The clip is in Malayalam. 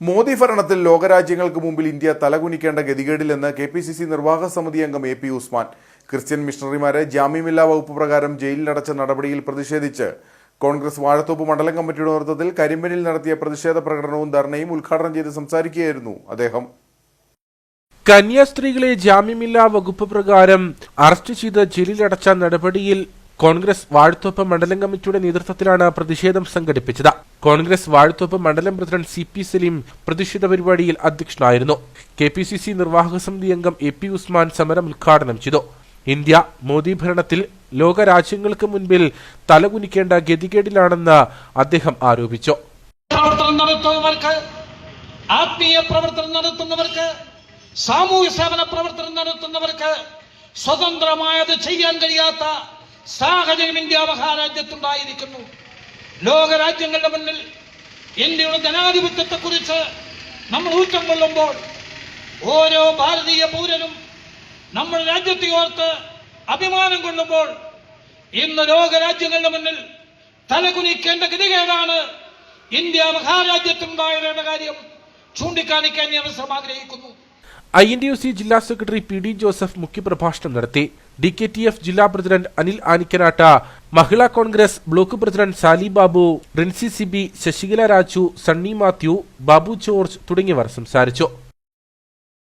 മോദി ഭരണത്തിൽ ലോകരാജ്യങ്ങൾക്ക് മുമ്പിൽ ഇന്ത്യ തലകുനിക്കേണ്ട ഗതികേടിലെന്ന് കെ പി സി സി നിർവാഹക സമിതി അംഗം എ പി ഉസ്മാൻ. ക്രിസ്ത്യൻ മിഷണറിമാരെ ജാമ്യമില്ലാ വകുപ്പ് പ്രകാരം ജയിലിലടച്ച നടപടിയിൽ പ്രതിഷേധിച്ച് കോൺഗ്രസ് വാഴത്തോപ്പ് മണ്ഡലം കമ്മിറ്റിയുടെ നേതൃത്വത്തിൽ കരിമ്പനിൽ നടത്തിയ പ്രതിഷേധ പ്രകടനവും ധർണയും ഉദ്ഘാടനം ചെയ്ത് സംസാരിക്കുകയായിരുന്നു അദ്ദേഹം. കന്യാസ്ത്രീകളെ ജാമ്യമില്ലാ വകുപ്പ് പ്രകാരം അറസ്റ്റ് ചെയ്ത് ജയിലിലടച്ച നടപടിയിൽ കോൺഗ്രസ് വാഴത്തോപ്പ് മണ്ഡലം കമ്മിറ്റിയുടെ നേതൃത്വത്തിലാണ് പ്രതിഷേധം സംഘടിപ്പിച്ചത്. കോൺഗ്രസ് വാഴത്തോപ്പ് മണ്ഡലം പ്രസിഡന്റ് സി പി സലീം പ്രതിഷേധ പരിപാടിയിൽ അധ്യക്ഷനായിരുന്നു. കെ പി സി സി നിർവാഹക സമിതി അംഗം എ പി ഉസ്മാൻ സമരം ഉദ്ഘാടനം ചെയ്തു. ഇന്ത്യ മോദി ഭരണത്തിൽ ലോകരാജ്യങ്ങൾക്ക് മുൻപിൽ തലകുനിക്കേണ്ട ഗതികേടിലാണെന്ന് അദ്ദേഹം ആരോപിച്ചു. ആത്മീയ പ്രവർത്തനം നടത്തുന്നവർക്ക് സാമൂഹ്യ സേവന പ്രവർത്തനം നടത്തുന്നവർക്ക് സ്വതന്ത്രമായത് ചെയ്യാൻ കഴിയാത്ത സാഹചര്യം ഇന്ത്യ മഹാരാജ്യത്തുണ്ടായിരിക്കുന്നു ലോകരാജ്യങ്ങളുടെ മുന്നിൽ ഇന്ത്യയുടെ ജനാധിപത്യത്തെക്കുറിച്ച് നമ്മൾ ഊറ്റം കൊള്ളുമ്പോൾ ഓരോ ഭാരതീയ പൗരനും നമ്മുടെ രാജ്യത്തെ ഓർത്ത് അഭിമാനം കൊള്ളുമ്പോൾ ഇന്ന് ലോകരാജ്യങ്ങളുടെ മുന്നിൽ തലകുനിക്കേണ്ട ഗതികേടാണ് ഇന്ത്യ മഹാരാജ്യത്തുണ്ടായവരുടെ കാര്യം ചൂണ്ടിക്കാണിക്കാൻ ഞാൻ ആഗ്രഹിക്കുന്നു. I N T U C ജില്ലാ സെക്രട്ടറി പി ഡി ജോസഫ് മുഖ്യപ്രഭാഷണം നടത്തി. ഡി കെ ടി എഫ് ജില്ലാ president Anil Anikkanatt Mahila Congress block president Sali Babu Rincy Sibi Sasikala Raju Sunny Mathew Babu George തുടങ്ങിയവർ സംസാരിച്ചു.